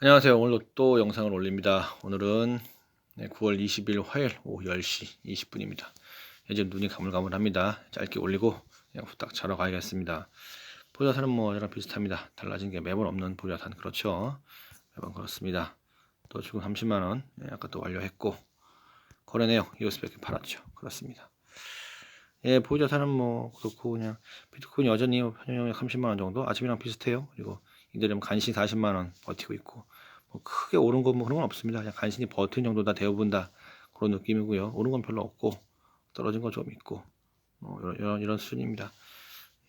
안녕하세요. 오늘도 또 영상을 올립니다. 오늘은 9월 20일 화요일 오후 10시 20분입니다. 이제 눈이 가물가물합니다. 짧게 올리고 그냥 후딱 자러 가야겠습니다. 보자산은 뭐 저랑 비슷합니다. 달라진 게 매번 없는 보자산 그렇죠. 매번 그렇습니다. 또 지금 30만 원 예, 아까 또 완료했고 거래 내역 이것밖에 팔았죠. 그렇습니다. 예, 보자산은 뭐 그렇고 그냥 비트코인 여전히 편향력 30만 원 정도 아침이랑 비슷해요. 그리고 이들은 간신히 40만 원 버티고 있고 뭐 크게 오른 건 뭐 그런 건 없습니다. 그냥 간신히 버틴 정도다 되어본다 그런 느낌이고요. 오른 건 별로 없고 떨어진 건 좀 있고 뭐 이런 이런, 이런 수준입니다.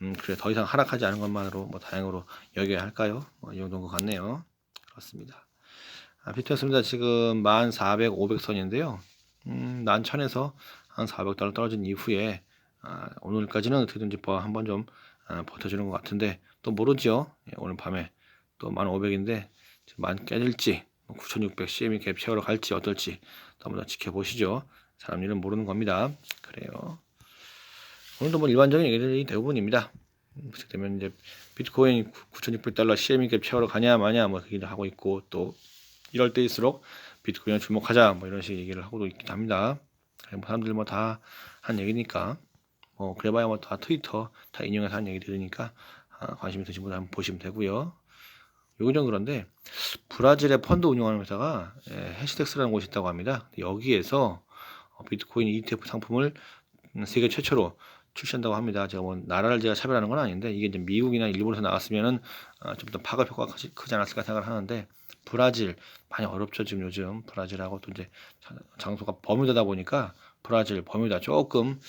음 그래 더 이상 하락하지 않은 것만으로 뭐 다행으로 여겨야 할까요? 뭐, 이 정도인 것 같네요. 그렇습니다. 아, 비트였습니다. 지금 1,400, 500선인데요. 음, 난천에서 한 400달러 떨어진 이후에 아, 오늘까지는 어떻게든지 뭐 한번 좀 아, 버텨주는 것 같은데 또 모르죠. 예, 오늘 밤에 또 1,500인데 만 깨질지 9,600 CM이 갭 채우러 갈지 어떨지 또 한번 더 지켜보시죠. 사람 일은 모르는 겁니다. 그래요. 오늘도 뭐 일반적인 얘기들이 대부분입니다. 그렇게 되면 이제 비트코인 9,600달러 CM이 갭 채우러 가냐 마냐 뭐 얘기를 하고 있고 또 이럴 때일수록 비트코인을 주목하자 뭐 이런 식의 얘기를 하고도 있기도 합니다. 뭐 사람들 뭐 다 한 얘기니까 뭐 그래봐야 뭐 다 트위터 다 인용해서 한 얘기 들으니까 아, 관심 있으신 분들 한번 보시면 되고요. 요건 좀 그런데 브라질의 펀드 운영하는 회사가 예, 해시텍스라는 곳이 있다고 합니다. 여기에서 어, 비트코인 ETF 상품을 세계 최초로 출시한다고 합니다. 제가 뭐 나라를 제가 차별하는 건 아닌데 이게 이제 미국이나 일본에서 나왔으면은 아, 좀더 파급 효과가 크지, 않았을까 생각을 하는데 브라질 많이 어렵죠 지금 요즘 브라질하고 또 이제 장소가 버뮤다다 보니까 브라질 버뮤다 조금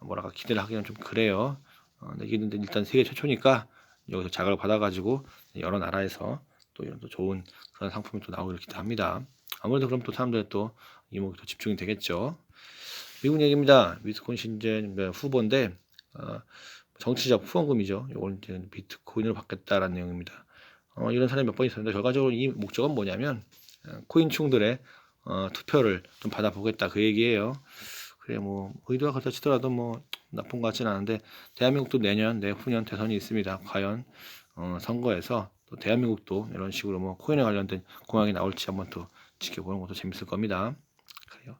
뭐랄까 기대를 하기는 좀 그래요. 어, 근데 일단 세계 최초니까 여기서 자극을 받아가지고 여러 나라에서 또 이런 또 좋은 그런 상품이 또 나오기를 기대합니다. 아무래도 그럼 또 사람들의 또 이목이 더 집중이 되겠죠. 미국 얘기입니다. 비트코인 신제 후보인데 어, 정치적 후원금이죠. 이걸 이제 비트코인으로 받겠다라는 내용입니다. 어, 이런 사람이 몇 번 있었는데 결과적으로 이 목적은 뭐냐면 어, 코인충들의 어, 투표를 좀 받아보겠다 그 얘기예요. 그래 뭐 의도가 그렇다 치더라도 뭐 나쁜 것 같지는 않은데 대한민국도 내년 내후년 대선이 있습니다. 과연 어, 선거에서 또 대한민국도 이런 식으로 뭐 코인에 관련된 공약이 나올지 한번 또 지켜보는 것도 재밌을 겁니다. 그래요.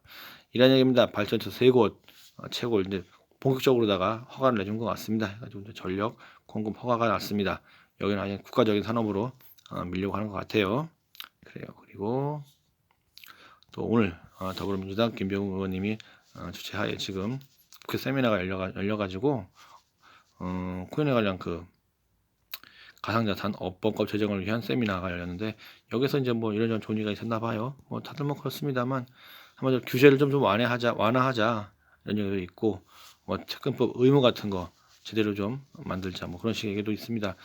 이런 얘기입니다. 발전소 세 곳, 어, 채굴 이제 본격적으로다가 허가를 내준 것 같습니다. 해가지고 이제 전력 공급 허가가 났습니다. 여기는 아예 국가적인 산업으로 어, 밀려고 하는 것 같아요. 그래요. 그리고 또 오늘 어, 더불어민주당 김병우 의원님이 어, 주최하에 지금 국회 세미나가 열려가, 열려가지고 어, 코인에 관련 그 가상자산 업범법 제정을 위한 세미나가 열렸는데 여기서 이제 뭐 이런저런 존의가 있었나 봐요. 뭐 다들 뭐 그렇습니다만 한마디로 규제를 좀 좀 완화하자 완화하자 이런 얘기도 있고 뭐 채권법 의무 같은 거 제대로 좀 만들자 뭐 그런 식의 얘기도 있습니다.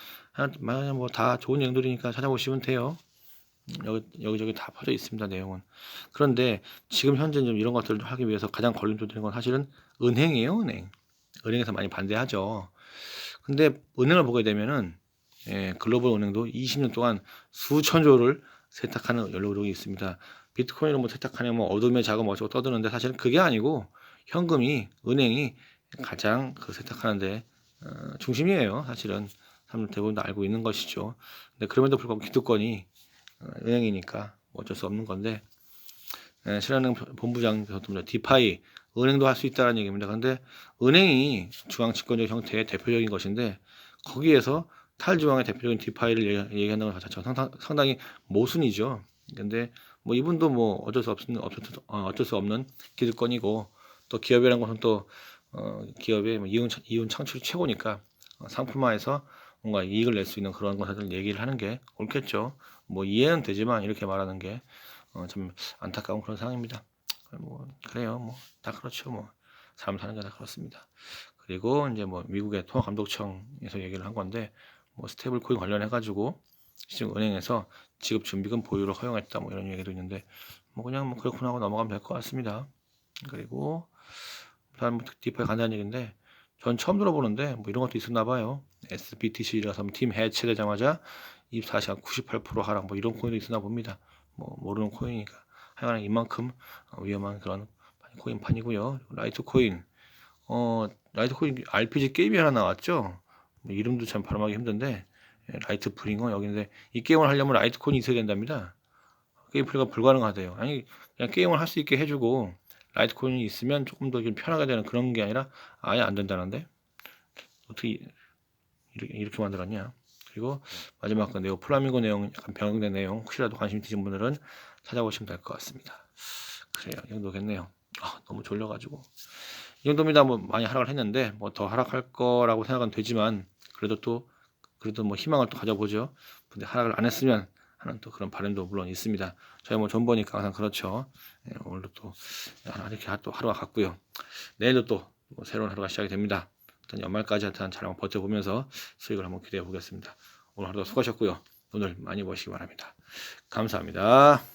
만약 뭐다 좋은 내용들이니까 찾아보시면 돼요. 여기 여기저기 다 퍼져 있습니다 내용은. 그런데 지금 현재 좀 이런 것들을 하기 위해서 가장 걸림돌 되는 건 사실은 은행이에요 은행. 은행에서 많이 반대하죠. 근데 은행을 보게 되면은 예, 글로벌 은행도 20년 동안 수천조를 세탁하는 연료력이 있습니다. 비트코인을 뭐 세탁하냐 뭐 어둠의 자금 어쩌고 떠드는데 사실은 그게 아니고 현금이 은행이 가장 그 세탁하는데 어, 중심이에요. 사실은 사람들 대부분 다 알고 있는 것이죠. 근데 그럼에도 불구하고 기득권이 어, 은행이니까 뭐 어쩔 수 없는 건데 예, 신한은행 본부장께서도 디파이 은행도 할 수 있다는 얘기입니다. 근데 은행이 중앙 집권적 형태의 대표적인 것인데 거기에서 탈중앙의 대표적인 디파이를 얘기한다는 것 자체가 상당 히 모순이죠. 근데 뭐 이분도 뭐 어쩔 수 없는 어, 어쩔 수 없는 기득권이고 또 기업이라는 것은 또 어, 기업의 뭐 이윤 이윤 창출이 최고니까 어, 상품화해서 뭔가 이익을 낼 수 있는 그런 것을 얘기를 하는 게 옳겠죠. 뭐 이해는 되지만 이렇게 말하는 게좀 어, 안타까운 그런 상황입니다. 뭐 그래요. 뭐 다 그렇죠. 뭐 사람 사는 게 다 그렇습니다. 그리고 이제 뭐 미국의 통화감독청에서 얘기를 한 건데 뭐 스테이블 코인 관련해 가지고 지금 은행에서 지급 준비금 보유를 허용했다 뭐 이런 얘기도 있는데 뭐 그냥 뭐 그렇구나 하고 넘어가면 될 것 같습니다. 그리고 뭐 디파이 간단한 얘기인데 전 처음 들어보는데 뭐 이런 것도 있었나 봐요. SBTC라서 팀 해체되자마자 24시간 98% 하락 뭐 이런 코인도 있었나 봅니다. 뭐 모르는 코인이니까 하여간 이만큼 위험한 그런 코인판이고요. 라이트 코인 어 라이트 코인 RPG 게임이 하나 나왔죠. 뭐 이름도 참 발음하기 힘든데 예, 라이트 프링어 여기인데 이 게임을 하려면 라이트 코인이 있어야 된답니다. 게임 플레이가 불가능하대요. 아니 그냥 게임을 할 수 있게 해주고 라이트코인이 있으면 조금 더 좀 편하게 되는 그런 게 아니라 아예 안 된다는데 어떻게 이렇게, 이렇게 만들었냐? 그리고 마지막 그 네오 플라밍고 내용 약간 변경된 내용 혹시라도 관심 있으신 분들은 찾아보시면 될 것 같습니다. 그래요, 이 정도겠네요. 아, 너무 졸려가지고 이 정도입니다. 뭐 많이 하락을 했는데 뭐 더 하락할 거라고 생각은 되지만 그래도 또 그래도 뭐 희망을 또 가져보죠. 근데 하락을 안 했으면 하는 또 그런 바람도 물론 있습니다. 저희 뭐 존버니까 항상 그렇죠. 예, 오늘도 또 하나 이렇게 하- 또 하루가 갔고요. 내일도 또 뭐 새로운 하루가 시작이 됩니다. 일단 연말까지 하여튼 잘 한번 버텨보면서 수익을 한번 기대해 보겠습니다. 오늘 하루도 수고하셨고요. 오늘 많이 버시기 바랍니다. 감사합니다.